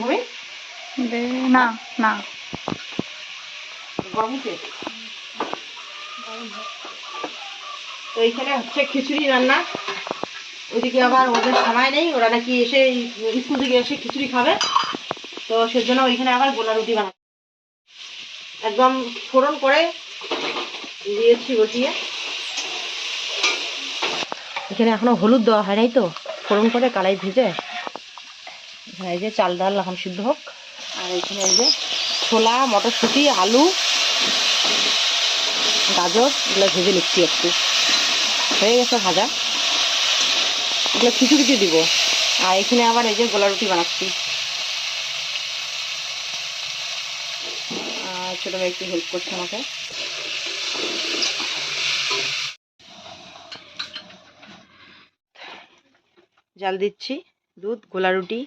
ভূমি বে- না না। গরম? তো এইখানে হচ্ছে খিচুড়ি রান্না। ওইদিকে আবার ওদের সময় নেই ওরা নাকি এসে স্কুল থেকে এসে খিচুড়ি খাবে। তো সেজন্য ওইখানে আবার গোলা রুটি বানাচ্ছে একদম ফোড়ন করে দিয়েছি বসিয়ে এখানে এখনও হলুদ দেওয়া হয় নাই তো? ফোড়ন করে কালাই ভেজে এই যে চাল ডাল এখন সিদ্ধ হোক। আর এখানে এই যে ছোলা, মটরশুঁটি, আলু, গাজর, এগুলো ভেজে নিচ্ছি একটু। হয়ে গেছে ভাজা। এগুলো কিছু কিছু দিব। আর এখানে আবার এই যে গোলা রুটি বানাচ্ছি। আর ছোটো ভাই একটু হেল্প করছে আমাকে। জাল দিচ্ছি, দুধ গোলা রুটি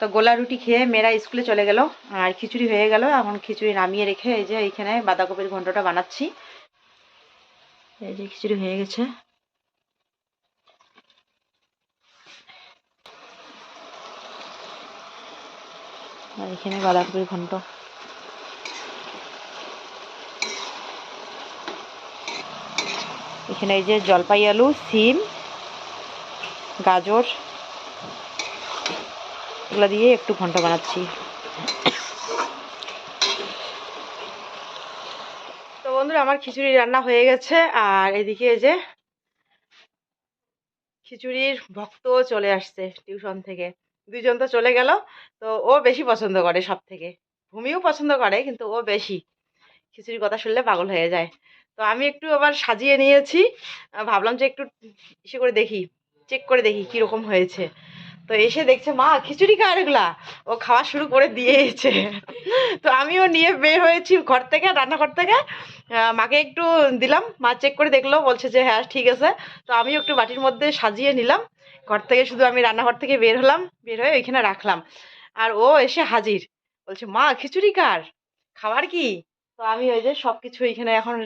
তো গোলা রুটি খেয়ে মেয়েরা স্কুলে চলে গেল আর খিচুড়ি হয়ে গেল। এখন খিচুড়ি নামিয়ে রেখে এই যে এইখানে বাঁধাকপির ঘন্টটা বানাচ্ছি। এই যে খিচুড়ি হয়ে গেছে। আর এখানে বাঁধাকপির ঘন্ট এখানে এই যে জলপাই আলু সিম, গাজর, এগুলো দিয়ে একটু ঘন্ট বানাচ্ছি। তো বন্ধুরা, আমার খিচুড়ি রান্না হয়ে গেছে, আর এদিকে যে খিচুড়ির ভক্তও চলে আসছে টিউশন থেকে। দুইজন তো চলে গেল, তো ও বেশি পছন্দ করে সব থেকে ভূমিও পছন্দ করে, কিন্তু ও বেশি। খিচুড়ির কথা শুনলে পাগল হয়ে যায়। তো আমি একটু আবার সাজিয়ে নিয়েছি। ভাবলাম যে একটু ইসে করে দেখি চেক করে দেখি কীরকম হয়েছে। তো এসে দেখছে, মা, খিচুড়ি কার এগুলা ও খাওয়া শুরু করে দিয়েছে। তো আমিও নিয়ে বের হয়েছি ঘর থেকে, রান্নাঘর থেকে। মাকে একটু দিলাম। মা চেক করে দেখল, বলছে যে হ্যাঁ ঠিক আছে। তো আমিও একটু বাটির মধ্যে সাজিয়ে নিলাম। ঘর থেকে শুধু আমি রান্নাঘর থেকে বের হলাম, বের হয়ে ওইখানে রাখলাম। আর ও এসে হাজির। বলছে, মা, খিচুড়ি কার? খাবার কি? তো আমি ওই যে সব কিছু এইখানে এখন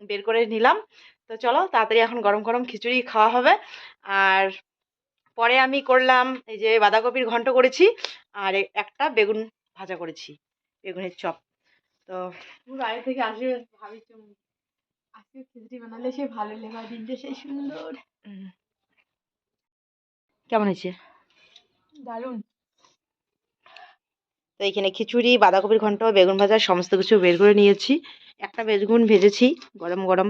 বের করে নিলাম। তো চলো তাড়াতাড়ি এখন গরম গরম খিচুড়ি খাওয়া হবে। আর পরে আমি করলাম এই যে বাঁধাকপির ঘন্ট করেছি আর একটা বেগুন ভাজা করেছি বেগুনের চপ। তো বাইরে থেকে আসবে ভাবিছি আজকে খিচুড়ি বানালে সে ভালো লেখা দিনটা সেই সুন্দর। কেমন হয়েছে? দারুণ। তো এখানে খিচুড়ি বাঁধাকপির ঘন্ট বেগুন ভাজা সমস্ত কিছু বের করে নিয়েছি। একটা বেগুন ভেজেছি গরম গরম।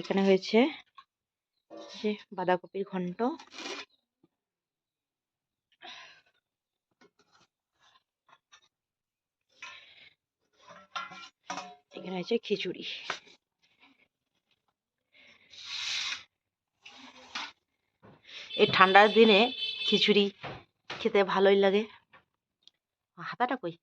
এখানে হয়েছে যে বাঁধাকপির ঘন্ট। এখানে হয়েছে খিচুড়ি। এই ঠান্ডার দিনে খিচুড়ি খেতে ভালোই লাগে। হাতাটা কই?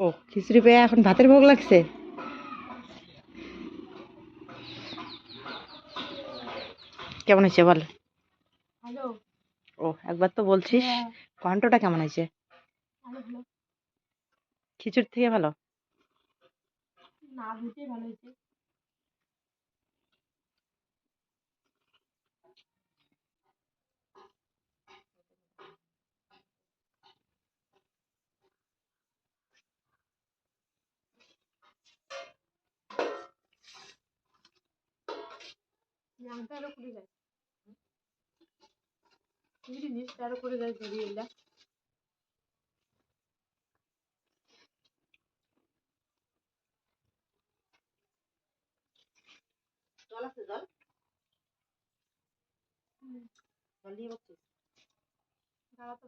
ও খিচুড়ি পেয়ে এখন ভাতের ভোগ লাগছে? কেমন হয়েছে বল? ও একবার তো বলছিস হ্যাঁ। ঘন্টটা কেমন হয়েছে? খিচুড়ি থেকে ভালো? না ভালো হয়েছে। করে যায়। চিংড়ি নিচটা আরও করে যায় ধরিয়ে এলা। জল আছে জল? জল নিয়ে বসছিস দাঁড়াতো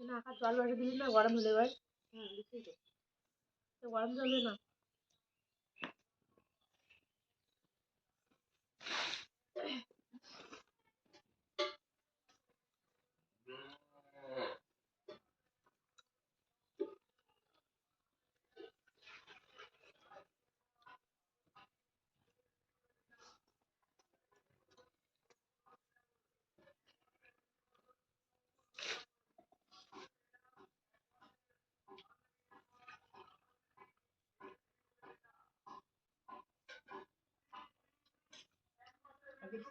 না আকাশ জল বাড়ি দিলি না গরম হলে এবার। গরম জলে না। আমি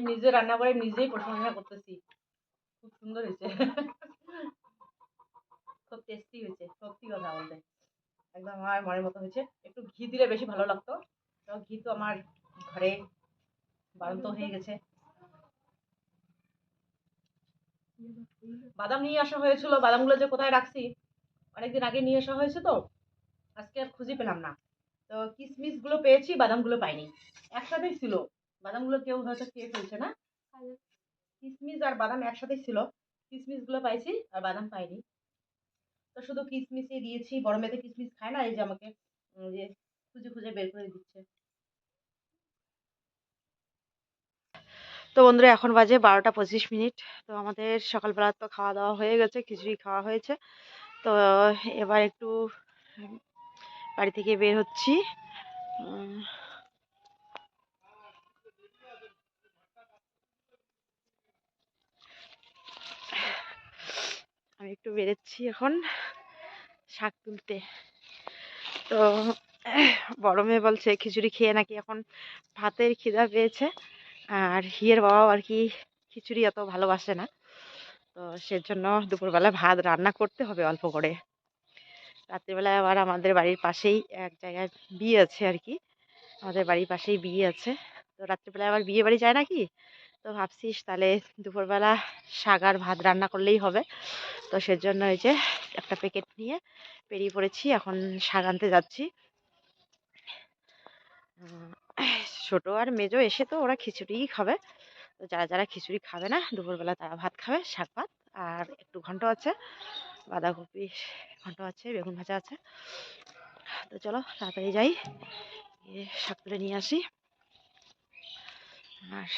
নিজে রান্না করে নিজেই প্রশংসা করতেছি। খুব সুন্দর হয়েছে। খুব টেস্টি হয়েছে, সত্যি কথা বলতে। একদম আমার মনের মতো হয়েছে। একটু ঘি দিলে বেশি ভালো লাগতো। তো ঘি তো আমার ঘরে বাড়ন্ত হয়ে গেছে বাদাম নিয়ে আসা হয়েছিল বাদামগুলো যে কোথায় রাখছি অনেকদিন আগে নিয়ে আসা হয়েছে তো আজকে আর খুঁজে পেলাম না তো কিশমিশগুলো পেয়েছি বাদামগুলো পাইনি একসাথেই ছিল বাদামগুলো কেউ হয়তো খেয়ে ফেলছে না কিশমিশ আর বাদাম একসাথেই ছিল কিশমিশগুলো পাইছি আর বাদাম পাইনি তো শুধু কিশমিশই দিয়েছি বড় মেয়েতে কিশমিশ খায় না এই যে আমাকে যে খুঁজে খুঁজে বের করে দিচ্ছে। তো বন্ধুরা, এখন বাজে বারোটা পঁচিশ মিনিট। তো আমাদের সকালবেলা তো খাওয়া দাওয়া হয়ে গেছে, খিচুড়ি খাওয়া হয়েছে। তো এবার একটু বাড়ি থেকে বের হচ্ছি। আমি একটু বেরোচ্ছি এখন শাক তুলতে। তো বড় মেয়ে বলছে, খিচুড়ি খেয়ে নাকি এখন ভাতের খিদা পেয়েছে। আর হিয়ের বাবাও আর কি খিচুড়ি অত ভালোবাসে না। তো সেজন্য দুপুরবেলা ভাত রান্না করতে হবে অল্প করে। রাত্রিবেলা আবার আমাদের বাড়ির পাশেই এক জায়গায় বিয়ে আছে আর কি। আমাদের বাড়ির পাশেই বিয়ে আছে। তো রাত্রিবেলা আবার বিয়ে বাড়ি যায় নাকি? তো ভাবছিস তাহলে দুপুরবেলা আর ভাত রান্না করলেই হবে। তো সেজন্য এই যে একটা প্যাকেট নিয়ে পেরিয়ে পড়েছি। এখন শাক আনতে যাচ্ছি। ছোট আর মেজো এসে তো ওরা খিচুড়িই খাবে। তো যারা যারা খিচুড়ি খাবে না, দুপুরবেলা তারা ভাত খাবে, শাক ভাত, আর একটু ঘন্ট আছে, বাঁধাকপি, ঘন্ট আছে, বেগুন ভাজা আছে। তো চলো তাড়াতাড়ি যাই শাক তুলে নিয়ে আসি। আর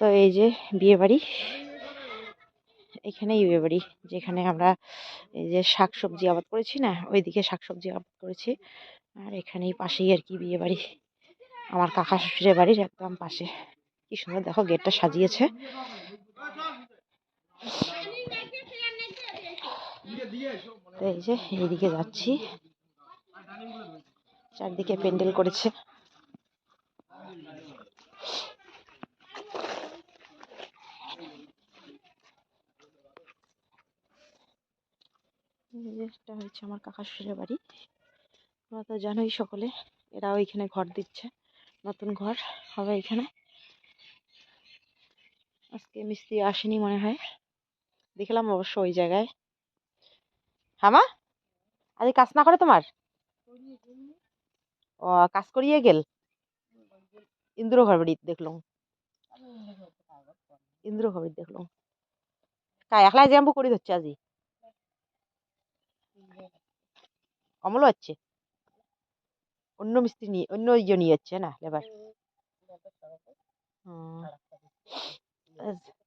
তো এই যে বিয়ে বাড়ি এখানেই বিয়ে বাড়ি, যেখানে আমরা এই যে শাক সবজি আবাদ করেছি না, ওইদিকে শাক সবজি আবাদ করেছি। আর এখানেই পাশেই আর কি বিয়ে বাড়ি। আমার কাকা শ্বশুরের বাড়ির একদম পাশে। কি সুন্দর, দেখো গেটটা সাজিয়েছে। এই যে, এইদিকে যাচ্ছি। চারদিকে প্যান্ডেল করেছে। এটা হচ্ছে আমার কাকা শ্বশুরের বাড়ি। তোমরা তো জানোই সকলে, এরাও এখানে ঘর দিচ্ছে, নতুন ঘর হবে এখানে। আজকে মিস্ত্রি আসেনি মনে হয়। দেখলাম অবশ্য ওই জায়গায়। হামা আজ কাজ না করে তোমার? ও, কাজ করিয়ে গেল? ইন্দ্র ঘর বাড়ি দেখলাম। ইন্দ্র ঘর দেখলাম। কা একলাই জ্যাম্পু করি ধরছে আজি অমলও হচ্ছে অন্য মিস্ত্রি নিয়ে অন্য ইয়ে নিয়ে যাচ্ছে না লেবার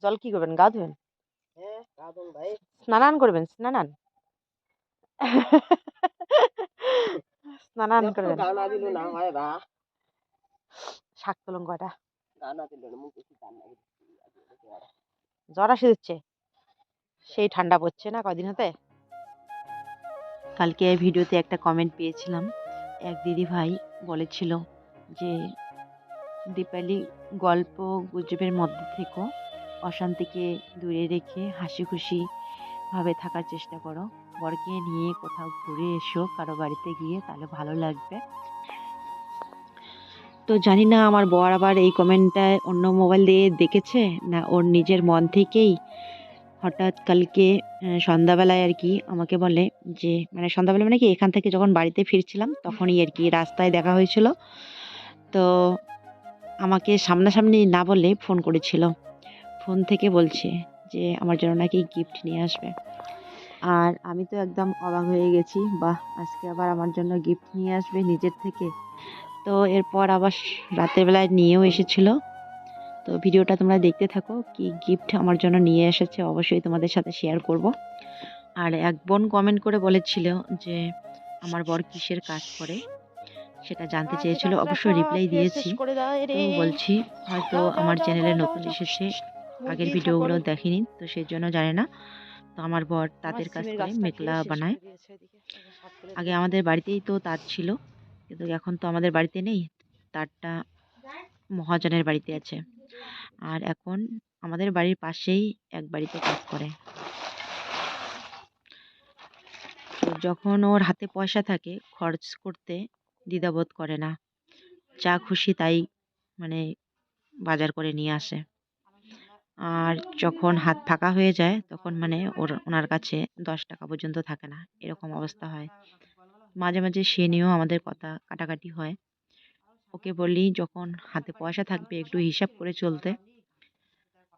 জল কি করবেন? গা ধুবেন স্নানান করবেন স্নানান। স্নানান করবেন। শাক তুলুন কয়টা জ্বর আসে দিচ্ছে। সেই ঠান্ডা পড়ছে না কদিন হতে? কালকে ভিডিওতে একটা কমেন্ট পেয়েছিলাম। এক দিদি ভাই বলেছিল যে, দীপালি, গল্প গুজবের মধ্যে থেকেও অশান্তিকে দূরে রেখে হাসি খুশি ভাবে থাকার চেষ্টা করো। বরকে নিয়ে কোথাও ঘুরে এসো। কারও বাড়িতে গিয়ে তাহলে ভালো লাগবে। তো জানি না আমার বর আবার এই কমেন্টটা অন্য মোবাইল দিয়ে দেখেছে, না ওর নিজের মন থেকেই হঠাৎ কালকে সন্ধ্যাবেলায় আর কি আমাকে বলে যে মানে সন্ধ্যাবেলা মানে কি এখান থেকে যখন বাড়িতে ফিরছিলাম তখনই আর কি রাস্তায় দেখা হয়েছিল। তো আমাকে সামনাসামনি না বলে ফোন করেছিল। ফোন থেকে বলছে যে, আমার জন্য নাকি গিফট নিয়ে আসবে। আর আমি তো একদম অবাক হয়ে গেছি, বাহ, আজকে আবার আমার জন্য গিফট নিয়ে আসবে নিজের থেকে? তো এরপর আবার রাতের বেলায় নিয়েও এসেছিল। তো ভিডিওটা তোমরা দেখতে থাকো কি গিফট আমার জন্য নিয়ে এসেছে অবশ্যই তোমাদের সাথে শেয়ার করব। আর এক বোন কমেন্ট করে বলেছিল যে আমার বর কিসের কাজ করে? সেটা জানতে চেয়েছিল অবশ্যই রিপ্লাই দিয়েছি। তো বলছি হয়তো আমার চ্যানেলে নতুন এসেছে আগের ভিডিওগুলো দেখেনি তো সেই জন্য জানে না। তো আমার বর তাঁতের কাজ করে মেঘলা বানায়। আগে আমাদের বাড়িতেই তো তাঁত ছিল কিন্তু এখন তো আমাদের বাড়িতে নেই তারটা মহাজনের বাড়িতে আছে। আর এখন আমাদের বাড়ির পাশেই এক বাড়িতে কাজ করে। তো যখন ওর হাতে পয়সা থাকে, খরচ করতে দ্বিধাবোধ করে না। যা খুশি তাই মানে বাজার করে নিয়ে আসে। আর যখন হাত ফাঁকা হয়ে যায়, তখন মানে ওর, ওনার কাছে দশ টাকা পর্যন্ত থাকে না। এরকম অবস্থা হয়। মাঝে মাঝে সে নিয়েও আমাদের কথা কাটাকাটি হয়। ওকে বলি, যখন হাতে পয়সা থাকবে একটু হিসাব করে চলতে।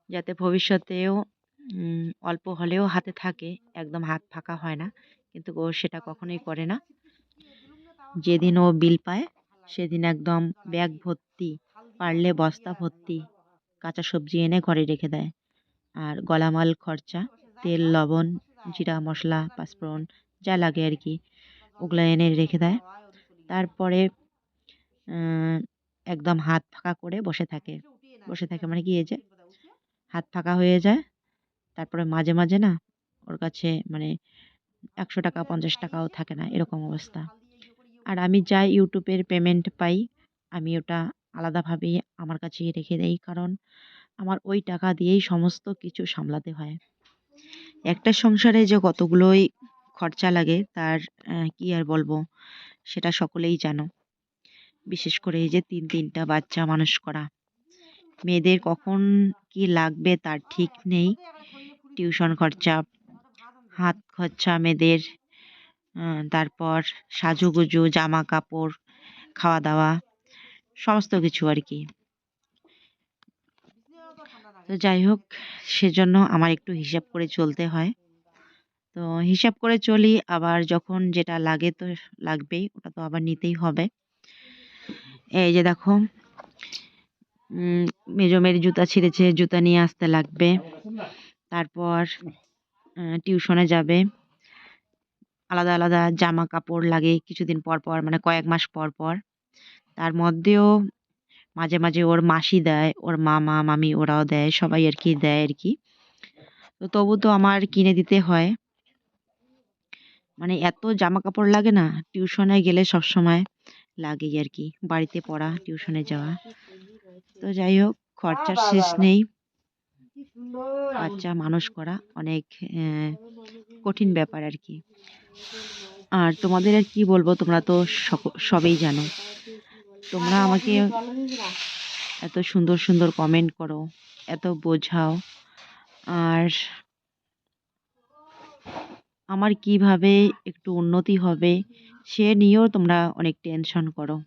যাতে ভবিষ্যতেও অল্প হলেও হাতে থাকে, একদম হাত ফাঁকা হয় না। কিন্তু ও সেটা কখনোই করে না। যেদিন ও বিল পায়, সেদিন একদম ব্যাগ ভর্তি, পারলে বস্তা ভর্তি, কাঁচা সবজি এনে ঘরে রেখে দেয়। আর গলামাল খরচা, তেল, লবণ, জিরা, মশলা, পাঁচফোড়ন, যা লাগে আর কি, ওগুলো এনে রেখে দেয়। তারপরে একদম হাত ফাঁকা করে বসে থাকে। বসে থাকে মানে কি এই যে হাত ফাঁকা হয়ে যায় তারপরে মাঝে মাঝে না ওর কাছে মানে একশো টাকা পঞ্চাশ টাকাও থাকে না এরকম অবস্থা। আর আমি যা ইউটিউবের পেমেন্ট পাই আমি ওটা আলাদাভাবেই আমার কাছে রেখে দেই কারণ আমার ওই টাকা দিয়েই সমস্ত কিছু সামলাতে হয়। একটা সংসারে যে কতগুলোই খরচা লাগে তার কি আর বলব? সেটা সকলেই জানো। বিশেষ করে এই যে তিন তিনটা বাচ্চা মানুষ করা। মেয়েদের কখন কি লাগবে তার ঠিক নেই। টিউশন খরচা, হাত খরচা মেয়েদের তারপর সাজুগুজু জামা কাপড় খাওয়া দাওয়া সমস্ত কিছু আর কি। তো যাই হোক, সেজন্য আমার একটু হিসাব করে চলতে হয়। তো হিসাব করে চলি, আবার যখন যেটা লাগে তো লাগবেই, ওটা তো আবার নিতেই হবে। এই যে দেখো উম, মেজো মেয়ের জুতা ছিঁড়েছে জুতা নিয়ে আসতে লাগবে। তারপর টিউশনে যাবে। আলাদা আলাদা জামা কাপড় লাগে কিছুদিন পর পর মানে কয়েক মাস পর পর। তার মধ্যেও মাঝে মাঝে ওর মাসি দেয় ওর মামা মামি ওরাও দেয় সবাই আর কি দেয় আর কি। তো তবু তো আমার কিনে দিতে হয়। মানে এত জামা কাপড় লাগে না টিউশনে গেলে সব সময় লাগেই আর কি, বাড়িতে পড়া, টিউশনে যাওয়া। তো যাই হোক, খরচার শেষ নেই। বাচ্চা মানুষ করা অনেক কঠিন ব্যাপার আর কি। আর তোমাদের আর কি বলব, তোমরা তো সবেই জানো। তোমরা আমাকে এত সুন্দর সুন্দর কমেন্ট করো, এত বোঝাও। আর আমার কীভাবে একটু উন্নতি হবে সে নিয়েও তোমরা অনেক টেনশন করো।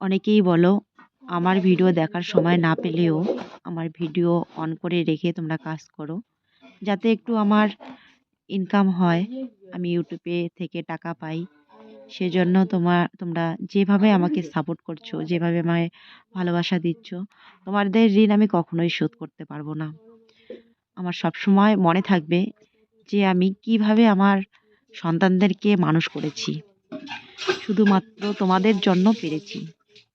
অনেকেই বলো, আমার ভিডিও দেখার সময় না পেলেও আমার ভিডিও অন করে রেখে তোমরা কাজ করো। যাতে একটু আমার ইনকাম হয়, আমি ইউটিউবে থেকে টাকা পাই। সেজন্য তোমার তোমরা যেভাবে আমাকে সাপোর্ট করছ, যেভাবে আমায় ভালোবাসা দিচ্ছ, তোমাদের ঋণ আমি কখনোই শোধ করতে পারব না। আমার সব সময় মনে থাকবে যে আমি কীভাবে আমার সন্তানদেরকে মানুষ করেছি। শুধুমাত্র তোমাদের জন্য পেরেছি।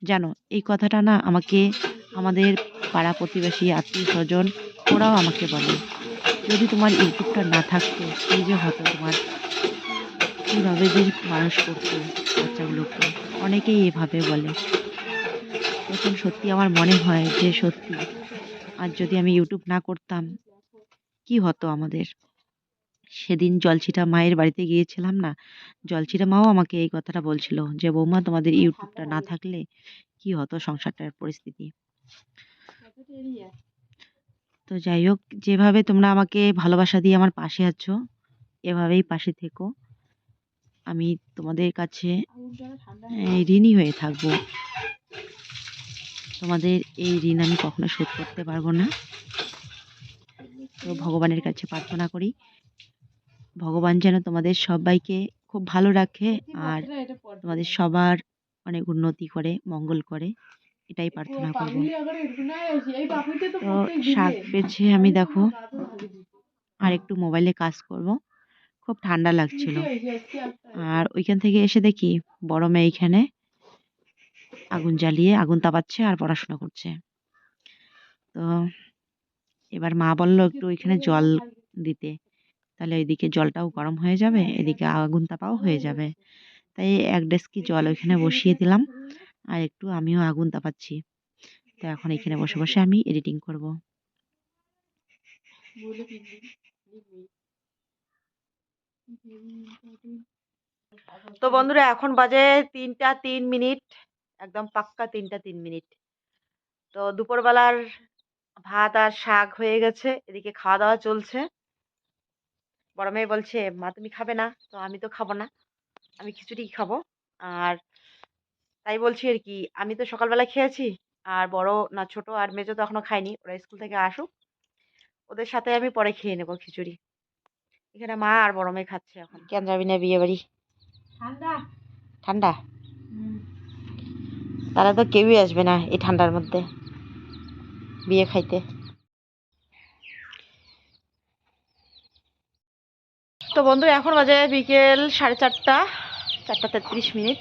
জানো, এই কথাটা না আমাকে, আমাদের পাড়া প্রতিবেশী, আত্মীয় স্বজন, ওরাও আমাকে বলে। যদি তোমার ইউটিউবটা না থাকতো কী যে হতো তোমার কীভাবে যে মানুষ করতো, বাচ্চাগুলোকে, অনেকেই এভাবে বলে। তখন সত্যি আমার মনে হয় যে সত্যি আর যদি আমি ইউটিউব না করতাম, কি হতো আমাদের? সেদিন জলছিটা মায়ের বাড়িতে গিয়েছিলাম না জলছিটা মাও আমাকে এই কথাটা বলছিল যে বৌমা তোমাদের ইউটিউবটা না থাকলে কি হতো সংসারটার পরিস্থিতি? তো যাই হোক যেভাবে তোমরা আমাকে ভালোবাসা দিয়ে আমার পাশে আছো এভাবেই পাশে থেকো। আমি তোমাদের কাছে ঋণী হয়ে থাকব। তোমাদের এই ঋণ আমি কখনো শোধ করতে পারব না। তো ভগবানের কাছে প্রার্থনা করি ভগবান যেন তোমাদের সবাইকে খুব ভালো রাখে আর তোমাদের সবার অনেক উন্নতি করে মঙ্গল করে এটাই প্রার্থনা করব। তো শাক বেছে আমি দেখো আর একটু মোবাইলে কাজ করব খুব ঠান্ডা লাগছিল। আর ওইখান থেকে এসে দেখি বড় মেয়ে এইখানে আগুন জ্বালিয়ে আগুন তাপাচ্ছে আর পড়াশোনা করছে। তো এবার মা বলল একটু ওইখানে জল দিতে। তাহলে ওইদিকে জলটাও গরম হয়ে যাবে, এদিকে আগুন তাপাও হয়ে যাবে। তাই এক ডেস্কি জল ওইখানে বসিয়ে দিলাম, আর একটু আমিও আগুন তাপাচ্ছি। তো এখন এখানে বসে বসে আমি এডিটিং করব। তো বন্ধুরা, এখন বাজে তিনটা তিন মিনিট, একদম পাক্কা তিনটা তিন মিনিট। তো দুপুরবেলার ভাত আর শাক হয়ে গেছে, এদিকে খাওয়া দাওয়া চলছে। বড় মেয়ে বলছে মা তুমি খাবে না? তো আমি তো খাব না আমি খিচুড়ি খাব। আর তাই বলছি আর কি আমি তো সকালবেলা খেয়েছি আর বড় না ছোট আর মেজো তো এখনও খায়নি ওরা স্কুল থেকে আসুক ওদের সাথে আমি পরে খেয়ে নেব খিচুড়ি। এখানে মা আর বড় মেয়ে খাচ্ছে এখন। কেন যাবি না বিয়ে বাড়ি? ঠান্ডা। ঠান্ডা? তারা তো কেউই আসবে না এই ঠান্ডার মধ্যে বিয়ে খাইতে। তো বন্ধু এখন বাজে বিকেল সাড়ে চারটা চারটা তেত্রিশ মিনিট।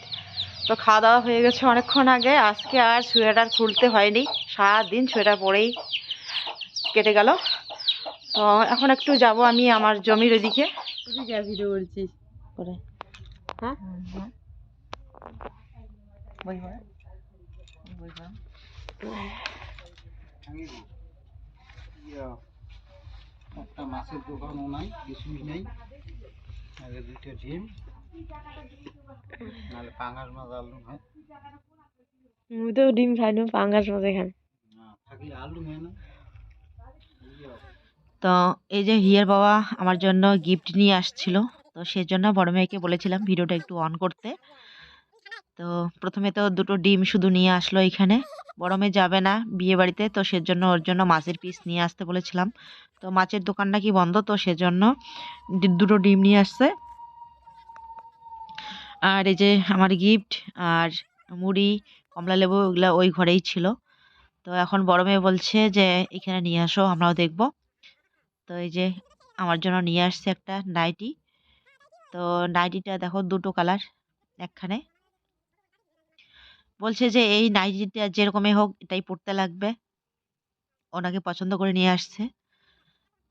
তো খাওয়া দাওয়া হয়ে গেছে অনেকক্ষণ আগে। আজকে আর সোয়েটার খুলতে হয়নি। সারাদিন সোয়েটার পরেই কেটে গেল। তো এখন একটু যাব আমি আমার জমির ওইদিকে ভিডিও করছিস। করে হ্যাঁ? ইয়া, একটা মাছের দোকানও নাই কিছুই নেই। আগে দুটো ডিম নাহলে পাঙাশ মাছ আলু হয় আমি তো ডিম খাই না পাঙ্গাস মাছ খান না আলু হয় না। তো এই যে হিয়ার বাবা আমার জন্য গিফট নিয়ে আসছিল তো সেজন্য বড় মেয়েকে বলেছিলাম ভিডিওটা একটু অন করতে। তো প্রথমে তো দুটো ডিম শুধু নিয়ে আসলো এখানে। বড় মেয়ে যাবে না বিয়ে বাড়িতে তো সেজন্য ওর জন্য মাছের পিস নিয়ে আসতে বলেছিলাম। তো মাছের দোকান নাকি বন্ধ? তো সেজন্য দুটো ডিম নিয়ে আসছে। আর এই যে আমার গিফট আর মুড়ি, কমলা লেবু ওগুলো ওই ঘরেই ছিল। তো এখন বড় মেয়ে বলছে যে, এখানে নিয়ে আসো, আমরাও দেখব। তো এই যে আমার জন্য নিয়ে আসছে একটা নাইটি। তো নাইটিটা দেখো দুটো কালার একখানে। বলছে যে, এই নাইটিটা যেরকমই হোক, এটাই পরতে লাগবে। ওনাকে পছন্দ করে নিয়ে আসছে।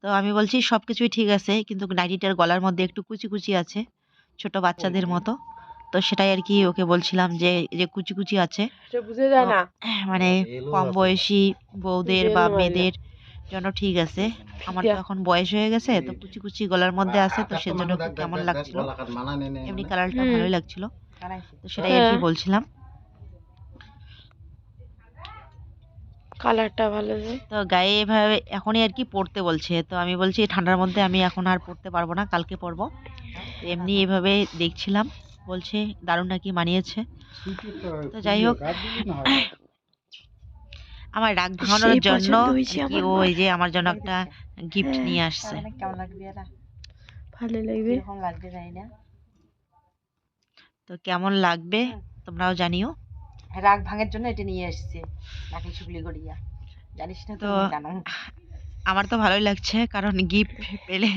তো আমি বলছি সব কিছুই ঠিক আছে কিন্তু নাইটিটার গলার মধ্যে একটু কুচি কুচি আছে ছোট বাচ্চাদের মতো। তো সেটাই আর কি ওকে বলছিলাম যে যে কুচি কুচি আছে। এটা বুঝে যায় না। মানে কম বয়সী বউদের বা মেয়েদের জন্য ঠিক আছে। আমার তো এখন বয়স হয়ে গেছে তো কুচি কুচি গলার মধ্যে আছে তো সেজন্য দেখ, দেখ, কেমন লাগছিল? মানা এমনি কালারটা ভালোই লাগছিল। তো সেটাই আর কি হ্যাঁ। বলছিলাম। কালারটা ভালো যে। তো গায়ে এভাবে এখনই আর কি পড়তে বলছে। তো আমি বলছি ঠান্ডার মধ্যে আমি এখন আর পড়তে পারব না কালকে পরবো। এমনি এভাবে দেখছিলাম বলছে দারুণ নাকি মানিয়েছে। তো যাই হোক। আমার রাগ ভাঙানোর জন্য ও। এই যে আমার জন্য একটা গিফট হ্যাঁ। নিয়ে আসছে। কেমন লাগবে এরা? ভালো লাগবে। লাগবে না। তো কেমন লাগবে তোমরাও জানিও। রাগ ভাঙের জন্য এটা নিয়ে এসেছে নাকি শুকলি গড়িয়া। জানিস না তো জানো। আমার তো ভালোই লাগছে কারণ গিফট পেলে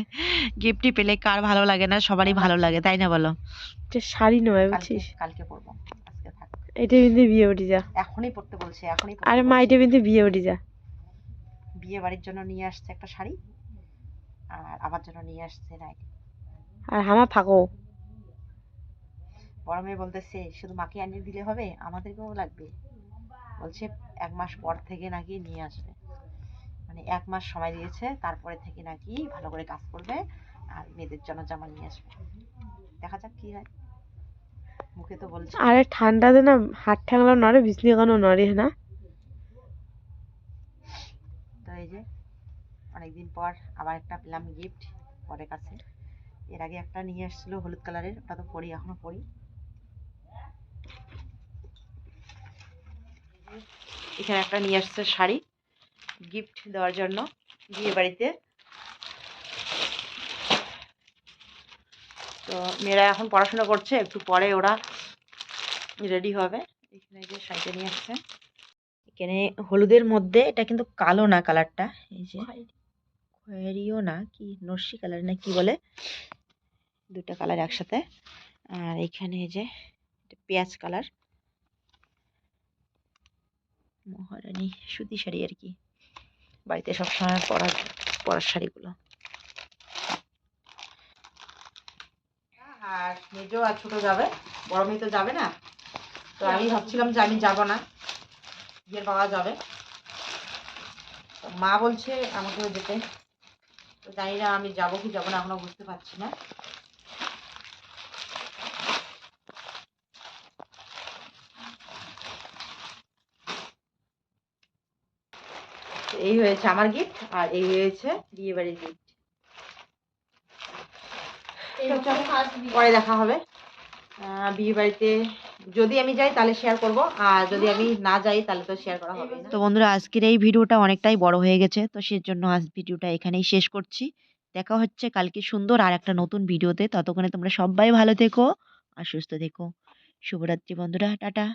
গিফটই পেলে কার ভালো লাগে না সবারই ভালো লাগে তাই না বলো? এটা শাড়ি নয় বুঝছিস? কালকে পরবো এটা কিন্তু বিয়ে বাড়ি যা। এখনই পড়তে বলছে এখনই আরে বলছে। মাইটে বিন্দু বিয়ে উঠে যা। বিয়ে বাড়ির জন্য নিয়ে আসছে একটা শাড়ি আর আমার জন্য নিয়ে আসছে নাইটি আর হামা ফাঁকো। বড় মেয়ে বলতেছে শুধু মাকে আনিয়ে দিলে হবে? আমাদেরকেও লাগবে? বলছে এক মাস পর থেকে নাকি নিয়ে আসবে। মানে এক মাস সময় দিয়েছে তারপরে থেকে নাকি ভালো করে কাজ করবে আর মেয়েদের জন্য জামা নিয়ে আসবে। দেখা যাক কি হয়। মুখে তো বলছে। আরে ঠান্ডাতে না হাত ঠ্যাংলা নড়ে বিছনি কেন নড়ে না? তো এই যে অনেকদিন পর আবার একটা পেলাম গিফট পরের কাছে। এর আগে একটা নিয়ে আসছিল হলুদ কালারের ওটা তো পরি এখনও পরি। এখানে একটা নিয়ে আসছে শাড়ি গিফট দেওয়ার জন্য বিয়ে বাড়িতে। তো মেয়েরা এখন পড়াশোনা করছে একটু পরে ওরা রেডি হবে। এখানে যে শাড়িটা নিয়ে আসছে। এখানে হলুদের মধ্যে এটা কিন্তু কালো না কালারটা এই যে খয়েরিও না কি নস্যি কালার না কি বলে? দুটো কালার একসাথে। আর এখানে এই যে পেঁয়াজ কালার। মহারানী, সুতি শাড়ি আর কি। বাড়িতে সবসময় পরার পরার শাড়িগুলো। আর মেজো আর ছোট যাবে, বড় মেয়ে তো যাবে না। তো আমি ভাবছিলাম যে আমি যাব না, বিয়ের পাওয়া যাবে। মা বলছে আমাকেও যেতে। তো জানি না আমি যাব কি যাব না, এখনও বুঝতে পারছি না। এই হয়েছে আমার গিফট আর এই হয়েছে বিয়ে বাড়ির গিফট পরে দেখা হবে। বিয়ে বাড়িতে যদি আমি যাই তাহলে শেয়ার করব আর যদি আমি না যাই তাহলে তো শেয়ার করা হবে তো বন্ধুরা আজকের এই ভিডিওটা অনেকটাই বড় হয়ে গেছে তো সেজন্য আজ ভিডিওটা এখানেই শেষ করছি। দেখা হচ্ছে কালকে সুন্দর আর একটা নতুন ভিডিওতে। ততক্ষণে তোমরা সবাই ভালো থেকো আর সুস্থ থেকো। শুভরাত্রি বন্ধুরা টাটা।